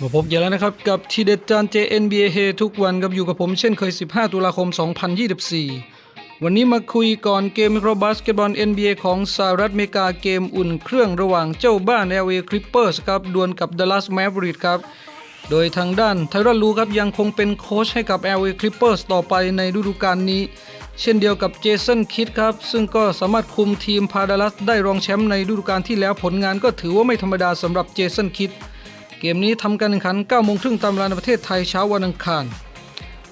มาพบกันแล้วนะครับ กับทีเด็ดจาน JNBA เฮทุกวันกับอยู่กับผมเช่นเคย 15 ตุลาคม 2024 วันนี้มาคุยก่อนเกมมิโครบาสเกตบอล NBA ของสหรัฐอเมริกาเกมอุ่นเครื่องระหว่างเจ้าบ้าน LA Clippers ครับดวลกับ Dallas Mavericks ครับ โดยทางด้านไทรอนลูครับยังคงเป็นโค้ชให้กับ LA Clippers ต่อไปในฤดูกาลนี้ เช่นเดียวกับเจสันคิดครับ ซึ่งก็สามารถคุมทีมพาดัลลัสได้รองแชมป์ในฤดูกาลที่แล้วผลงานก็ถือว่าไม่ธรรมดาสำหรับเจสันคิด เกมนี้ทำการแข่งขัน9โมงครึ่งตามเวลาในประเทศไทยเช้าวันอังคาร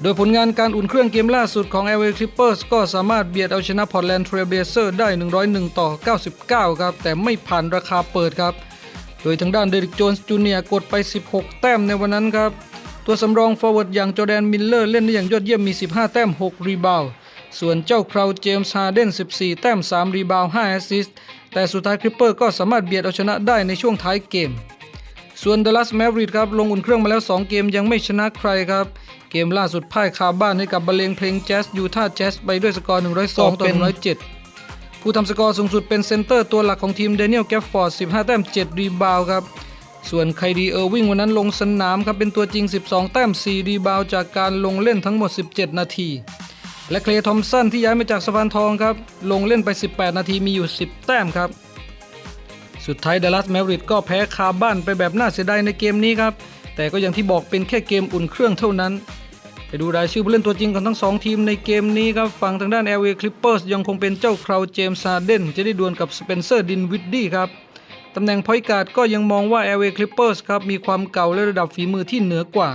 โดยผลงานการอุ่นเครื่องเกมล่าสุดของ LA Clippers ก็สามารถเบียดเอาชนะ Portland Trail Blazers ได้ 101 ต่อ 99 ครับ แต่ไม่ผ่านราคาเปิดครับ โดยทางด้านเดริกโจนส์จูเนียร์กดไป 16 แต้มในวันนั้นครับ ตัวสำรองฟอร์เวิร์ดอย่างจอแดนมิลเลอร์เล่นได้อย่างยอดเยี่ยมมี 15 แต้ม 6 รีบาวส่วนเจ้าคราวเจมส์ฮาร์เดน 14 แต้ม 3 รีบาว 5 แอสซิสต์ แต่สุดท้ายคริปเปอร์ก็สามารถเบียดเอาชนะได้ในช่วงท้ายเกม ส่วน Dallas Mavericks ครับลงอุ่นเครื่องมาแล้ว 2 เกมยังไม่ชนะใครครับ เกมล่าสุดพ่ายคาบ้านให้กับบรรเลงเพลงแจ๊สยูทาห์แจ๊สไปด้วยสกอร์ 102 ต่อ 107 ผู้ทำสกอร์สูงสุดเป็นเซนเตอร์ตัวหลักของทีมเดนิเอลแกฟฟอร์ด 15 แต้ม 7 รีบาวด์ครับ ส่วนไคดีเออร์วิงวันนั้นลงสนามครับเป็นตัวจริง 12 แต้ม 4 รีบาวด์จากการลงเล่นทั้งหมด 17 นาทีและเคลย์ทอมสันที่ย้ายมาจากสะพานทองครับลงเล่นไป 18 นาทีมีอยู่ 10 แต้มครับ สุดท้ายดัลลัสแมวริดก็แพ้คาบ้านไปแบบน่าเสียดายในเกมนี้ครับ แต่ก็อย่างที่บอกเป็นแค่เกมอุ่นเครื่องเท่านั้น ไปดูรายชื่อผู้เล่นตัวจริงของทั้งสองทีมในเกมนี้ครับ ฝั่งทางด้าน LA Clippers ยังคงเป็นเจ้าคราวเจมส์ซาเดนจะได้ดวลกับสเปนเซอร์ดินวิดดี้ครับตำแหน่งพอยการ์ดก็ยังมองว่า LA Clippers ครับมีความเก่าและระดับฝีมือที่เหนือกว่า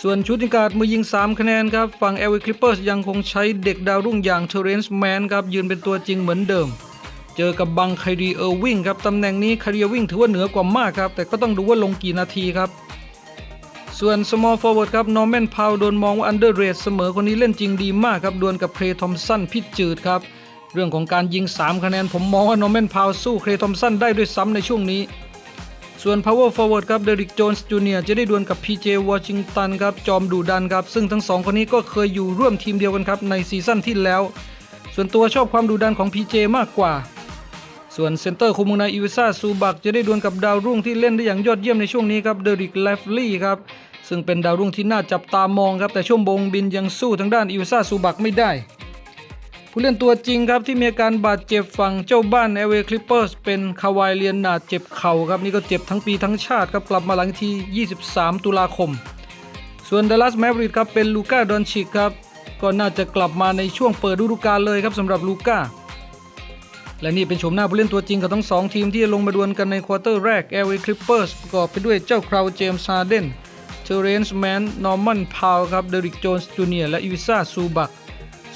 ส่วนชุดนิการ์ดมือยิง 3 คะแนนครับ ฝั่ง LA Clippers ยังคงใช้เด็กดาวรุ่งอย่างเทเรนซ์แมนครับ ยืนเป็นตัวจริงเหมือนเดิม เจอกับบังไครีเออร์วิงครับตำแหน่งนี้ไครีเออร์วิงถือว่าเหนือกว่ามากครับ แต่ก็ต้องดูว่าลงกี่นาทีครับ ส่วน small forward ครับนอร์แมนพาวโดนมองว่า under rate เสมอคนนี้เล่นจริงดีมากครับดวลกับเครทอมสันพิจืดครับ เรื่องของการยิง 3 คะแนนผมมองว่านอร์แมนพาวสู้เครทอมสันได้ด้วยซ้ำในช่วงนี้ส่วน power forward ครับเดริกโจนส์จูเนียจะได้ดวลกับ PJ Washington ครับ จอมดุดันครับ ซึ่งทั้งสองคนนี้ก็เคยอยู่ร่วมทีมเดียวกันครับ ในซีซั่นที่แล้ว ส่วนตัวชอบความดุดันของ PJ มากกว่า ส่วนเซนเตอร์คุมเมืองนายอิวิซาซูบักจะได้ดวลกับดาวรุ่งที่เล่นได้อย่างยอดเยี่ยมในช่วงนี้ครับเดริกเลฟลี่ครับซึ่งเป็นดาวรุ่งที่น่าจับตามองครับแต่ช่วงบงบินยังสู้ทางด้านอิวิซาซูบักไม่ได้ ผู้เล่นตัวจริงครับที่มีอาการบาดเจ็บฝั่งเจ้าบ้าน LA Clippers เป็นคาวายเลียนนาเจ็บเข่าครับนี่ก็เจ็บทั้งปีทั้งชาติครับกลับมาหลังที่ 23 ตุลาคม ส่วนดัลลัสแม v ริ c ครับเป็นลูก้าดอนชิกครับก็น่าจะกลับมาในช่วงเปิดฤดูกาลเลยครับสำหรับลูก้า และนี่เป็นโฉมหน้าผู้เล่นตัวจริงของทั้งสองทีมที่จะลงมาดวลกันในควอเตอร์แรก LA Clippers ประกอบไปด้วยเจ้าคราวเจมส์ฮาร์เดนเทเรนส์แมนนอร์มันพาวครับเดริกโจนส์จูเนียและอีวิซาซูบัก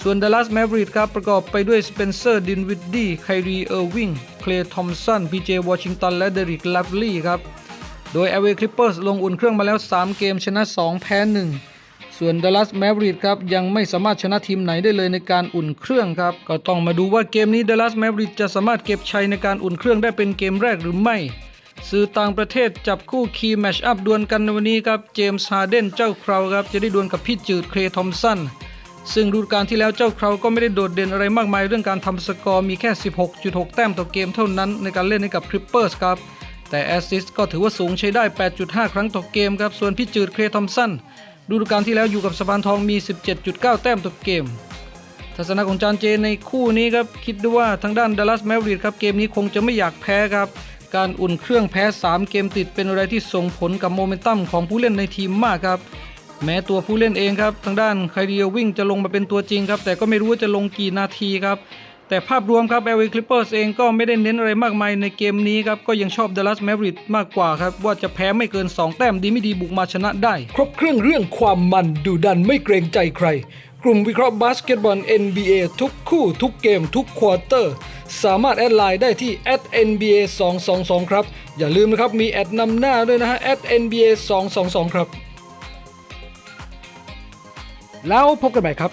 ส่วนดัลลัสแม v ริ c ครับประกอบไปด้วยสเปนเซอร์ดินวิดดี้ไครีเออร์วิงเคลย์ทอมสันพีเจวอชิงตันและเดริกลาฟลี่ครับโดย LA Clippers ลงอุ่นเครื่องมาแล้ว 3 เกมชนะ 2 แพ้ 1 ส่วน Dallas Mavericks ครับยังไม่สามารถชนะทีมไหนได้เลยในการอุ่นเครื่องครับ ก็ต้องมาดูว่าเกมนี้ Dallas Mavericks จะสามารถเก็บชัยในการอุ่นเครื่องได้เป็นเกมแรกหรือไม่สื่อต่างประเทศจับคู่คีย์แมชอัพดวลกันในวันนี้ครับ เจมส์ฮาเดนเจ้าคราวครับ จะได้ดวลกับพี่จืดเคลย์ทอมสัน ซึ่งฤดูกาลที่แล้วเจ้าคราวก็ไม่ได้โดดเด่นอะไรมากมายเรื่องการทำสกอร์มีแค่ 16.6 แต้มต่อเกมเท่านั้นในการเล่นให้กับคริปเปอร์สครับ แต่แอสซิสก็ถือว่าสูงใช้ได้ 8.5 ครั้งต่อเกมครับ ส่วนพี่จืดเคลย์ทอมสัน ฤดูกาลที่แล้วอยู่กับสปานทองมี 17.9 แต้มต่อเกม ทัศนะของจานเจในคู่นี้ครับ คิดดูว่าทางด้านดัลลัสแมวริดครับเกมนี้คงจะไม่อยากแพ้ครับ การอุ่นเครื่องแพ้ 3 เกมติดเป็นอะไรที่ส่งผลกับโมเมนตัมของผู้เล่นในทีมมากครับ แม้ตัวผู้เล่นเองครับ ทางด้านไคเดียวิ่งจะลงมาเป็นตัวจริงครับ แต่ก็ไม่รู้ว่าจะลงกี่นาทีครับ แต่ภาพรวมครับ LA Clippers เองก็ไม่ได้เน้นอะไรมากมายในเกมนี้ครับ ก็ยังชอบ Dallas Mavericks มากกว่าครับ ว่าจะแพ้ไม่เกิน 2 แต้มดีไม่ดีบุกมาชนะได้ ครบเครื่องเรื่องความมันดูดันไม่เกรงใจใคร กลุ่มวิเคราะห์บาสเกตบอล NBA ทุกคู่ทุกเกมทุกควอเตอร์ สามารถแอดไลน์ได้ที่ @nba 222ครับ อย่าลืมนะครับมีแอดนำหน้าด้วยนะฮะ @nba 222ครับ แล้วพบกันใหม่ครับ